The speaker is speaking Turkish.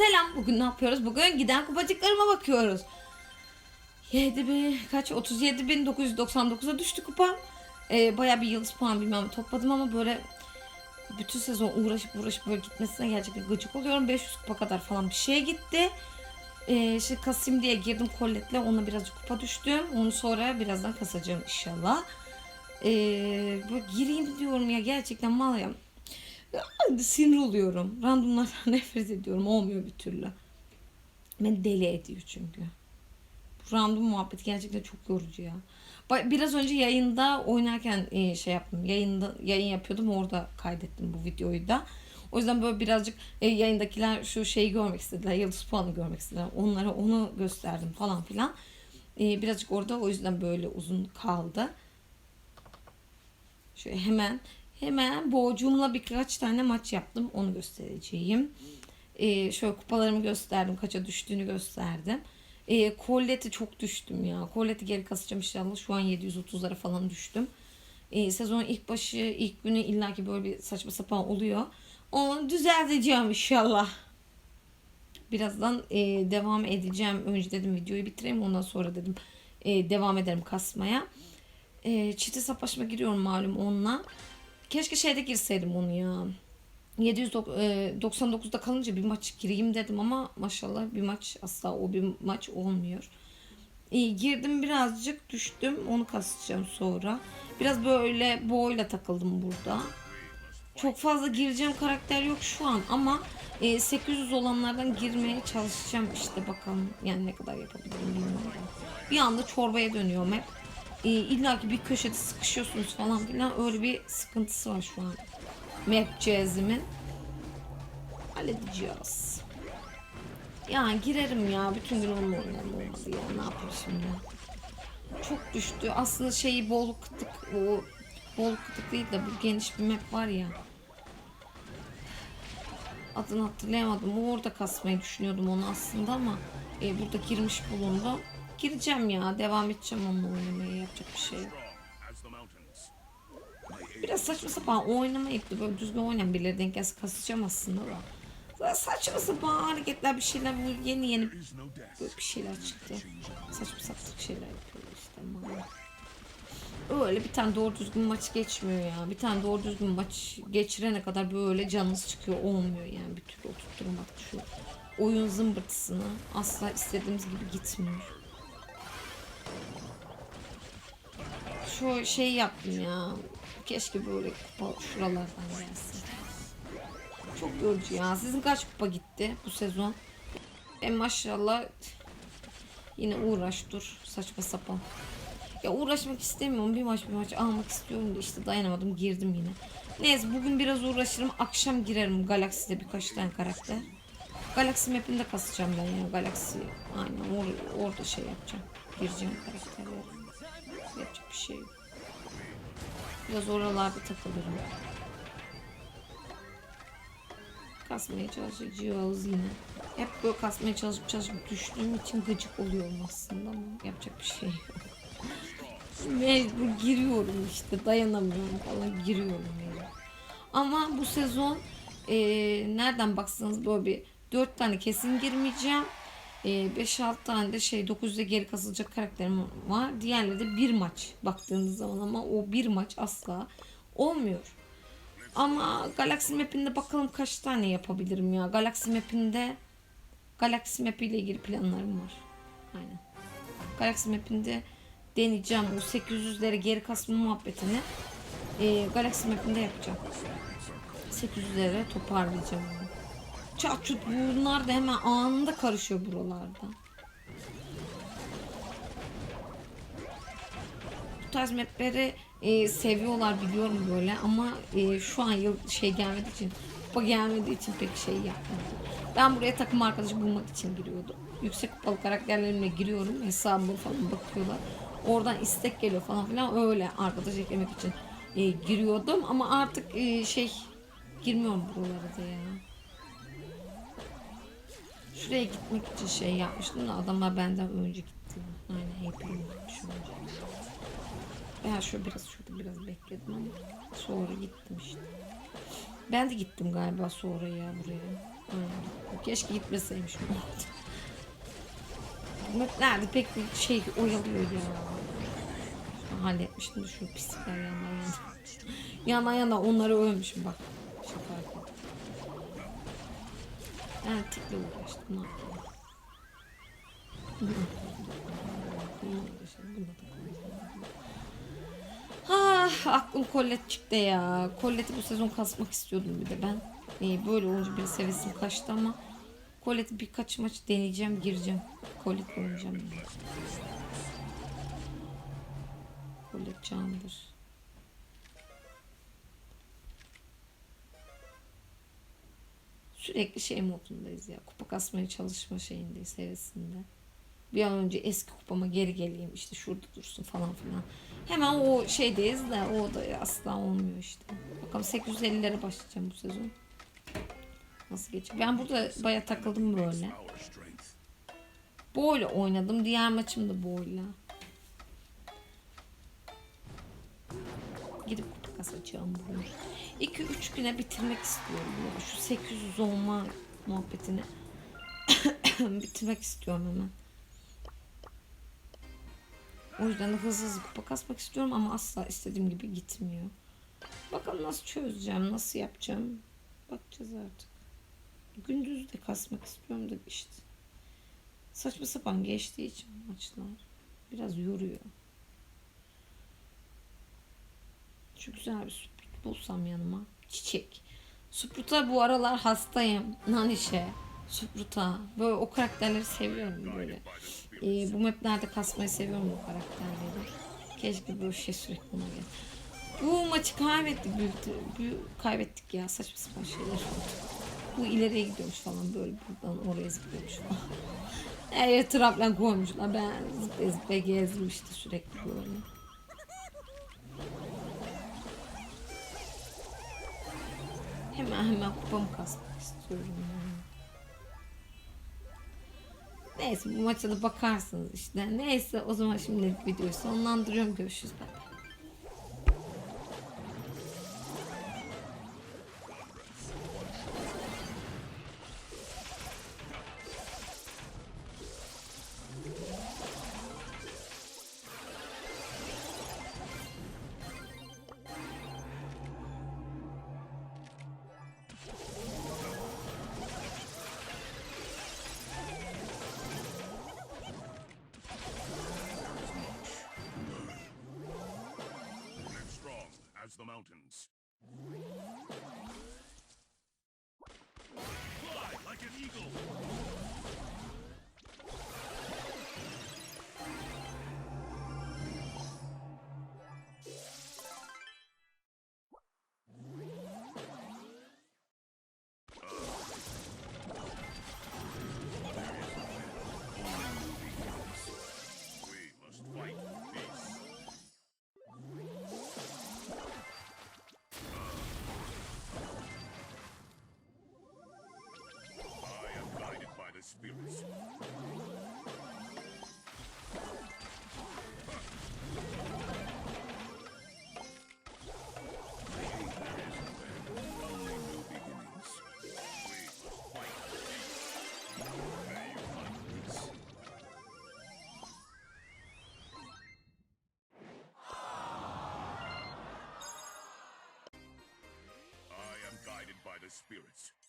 Selam. Bugün ne yapıyoruz? Bugün giden kupacıklarıma bakıyoruz. 7 bin, kaç? 37.999'a düştü kupam. Ee, Baya bir yıldız puan bilmem topladım ama böyle bütün sezon uğraşıp uğraşıp böyle gitmesine gerçekten gıcık oluyorum. 500 kupa kadar falan bir şeye gitti. Ee, işte kasayım diye girdim kolletle ona birazcık kupa düştüm. Onu sonra birazdan kasacağım inşallah. Ee, böyle gireyim diyorum ya gerçekten mal. Sinir oluyorum. Randomlardan nefret ediyorum. Olmuyor bir türlü. Beni deli ediyor çünkü. Bu random muhabbet gerçekten çok yorucu ya. Biraz önce yayında oynarken e, şey yaptım. Yayında yayın yapıyordum. Orada kaydettim bu videoyu da. O yüzden böyle birazcık e, yayındakiler şu şeyi görmek istediler. Yıldız puanı görmek istediler. Onlara onu gösterdim falan filan. E, birazcık orada o yüzden böyle uzun kaldı. Şöyle hemen hemen borcumla birkaç tane maç yaptım. Onu göstereceğim. Ee, şöyle kupalarımı gösterdim. Kaça düştüğünü gösterdim. Ee, Collette'e çok düştüm ya. Collette'i geri kasacağım inşallah. Şu an 730'lara falan düştüm. Ee, sezon ilk başı, ilk günü illaki böyle bir saçma sapan oluyor. Onu düzelteceğim inşallah. Birazdan e, devam edeceğim. Önce dedim videoyu bitireyim. Ondan sonra dedim e, devam ederim kasmaya. E, çite saplaşma giriyorum malum onunla. Keşke şeyde girseydim onu ya. 799'da kalınca bir maç gireyim dedim ama maşallah bir maç asla o bir maç olmuyor. E, girdim birazcık düştüm onu kasacağım sonra. Biraz böyle boyla takıldım burada. Çok fazla gireceğim karakter yok şu an ama e, 800 olanlardan girmeye çalışacağım işte bakalım yani ne kadar yapabilirim bilmiyorum. Bir anda çorbaya dönüyorum hep. E, İlla ki bir köşede sıkışıyorsunuz falan filan öyle bir sıkıntısı var şu an. Map cezimin. Halledeceğiz. Yani girerim ya bütün gün onunla oynarım olmadı ya ne yapayım şimdi. Çok düştü. Aslında şeyi bol kıtık o bol kıtık değil de bu geniş bir map var ya. Adını hatırlayamadım. Orada kasmayı düşünüyordum onu aslında ama e, burada girmiş bulundum. Gireceğim ya. Devam edeceğim onunla oynamaya. Yapacak bir şey. Biraz saçma sapan oynamayıp da böyle düzgün oynayan birileri denk gelse kasacağım aslında da. Zaten saçma sapan hareketler bir şeyler bu yeni yeni böyle bir şeyler çıktı. Saçma sapan şeyler yapıyorlar işte maalesef. Öyle bir tane doğru düzgün maç geçmiyor ya. Bir tane doğru düzgün maç geçirene kadar böyle canınız çıkıyor. Olmuyor yani bir türlü oturtturmak şu oyun zımbırtısını asla istediğimiz gibi gitmiyor. Şu şeyi yaptım ya. Keşke böyle kupa şuralardan gelsin. Çok yorucu ya. Sizin kaç kupa gitti bu sezon? E maşallah yine uğraş dur saçma sapan. Ya uğraşmak istemiyorum. Bir maç bir maç almak istiyorum da işte dayanamadım girdim yine. Neyse bugün biraz uğraşırım. Akşam girerim Galaxy'de birkaç tane karakter. Galaxy map'inde kasacağım ben ya. Galaxy aynen or orada şey yapacağım. Gireceğim karakterlere. Yapacak bir şey yok. Biraz oralarda takılırım. Kasmaya çalışacağız yine. Hep böyle kasmaya çalışıp çalışıp düştüğüm için gıcık oluyorum aslında ama yapacak bir şey yok. Mecbur giriyorum işte dayanamıyorum falan giriyorum yani. Ama bu sezon e, nereden baksanız böyle bir 4 tane kesin girmeyeceğim. E, 5-6 tane de şey 900'e geri kasılacak karakterim var. Diğerleri de bir maç baktığınız zaman ama o bir maç asla olmuyor. Ama Galaxy Map'inde bakalım kaç tane yapabilirim ya. Galaxy Map'inde Galaxy Map ile ilgili planlarım var. Aynen. Galaxy Map'inde deneyeceğim o 800'lere geri kasma muhabbetini. E, Galaxy Map'inde yapacağım. 800'lere toparlayacağım onu. Çat çut bunlar da hemen anında karışıyor buralarda. Bu tarz mapleri e, seviyorlar biliyorum böyle ama e, şu an yıl şey gelmediği için kupa gelmediği için pek şey yapmadım. Ben buraya takım arkadaşı bulmak için giriyordum. Yüksek kupalı karakterlerimle giriyorum. Hesabıma falan bakıyorlar. Oradan istek geliyor falan filan öyle arkadaş eklemek için e, giriyordum ama artık e, şey girmiyorum buralara da ya. Şuraya gitmek için şey yapmıştım da adamlar benden önce gitti. Aynen hep şu önce. Ben şöyle biraz şurada biraz bekledim ama sonra gittim işte. Ben de gittim galiba sonra ya buraya. Aynen. Keşke gitmeseymiş. Nerede pek bir şey oyalıyor ya. Halletmiştim de şu pislikler yandan yana. Yandan yana onları övmüşüm bak. Ben tikle uğraştım. Ne yapayım? Ah aklım kollet çıktı ya. Kolleti bu sezon kasmak istiyordum bir de ben. Ee, böyle olunca bir sevesim kaçtı ama Kolleti birkaç maç deneyeceğim, gireceğim. Kollet oynayacağım yani. Kollet candır. Sürekli şey modundayız ya. Kupa kasmaya çalışma şeyindeyiz, hevesinde. Bir an önce eski kupama geri geleyim işte şurada dursun falan filan. Hemen o şeydeyiz de o da asla olmuyor işte. Bakalım 850'lere başlayacağım bu sezon. Nasıl geçiyor? Ben burada baya takıldım böyle. Böyle oynadım. Diğer maçım da böyle. Gidip kasacağım bunu. 2-3 güne bitirmek istiyorum ya. Şu 800 olma muhabbetini bitirmek istiyorum hemen. O yüzden de hızlı hızlı kupa kasmak istiyorum ama asla istediğim gibi gitmiyor. Bakalım nasıl çözeceğim, nasıl yapacağım. Bakacağız artık. Gündüz de kasmak istiyorum da işte. Saçma sapan geçtiği için maçlar. Biraz yoruyor. Şu güzel bir süpürge bulsam yanıma. Çiçek. Supruta bu aralar hastayım. Nanişe. Supruta. Böyle o karakterleri seviyorum böyle. Ee, bu maplerde kasmayı seviyorum o karakterleri. Keşke böyle şey sürekli buna gel. Bu maçı kaybettik büyük, büyük kaybettik ya saçma sapan şeyler oldu. Bu ileriye gidiyormuş falan böyle buradan oraya zıplıyormuş falan. Her yere traplen koymuşlar. Ben zıplaya zıplaya gezdim işte sürekli böyle. Hemen hemen kupamı kasmak istiyorum yani. Neyse bu maça da bakarsınız işte. Neyse o zaman şimdi videoyu sonlandırıyorum. Görüşürüz. Bye spirits.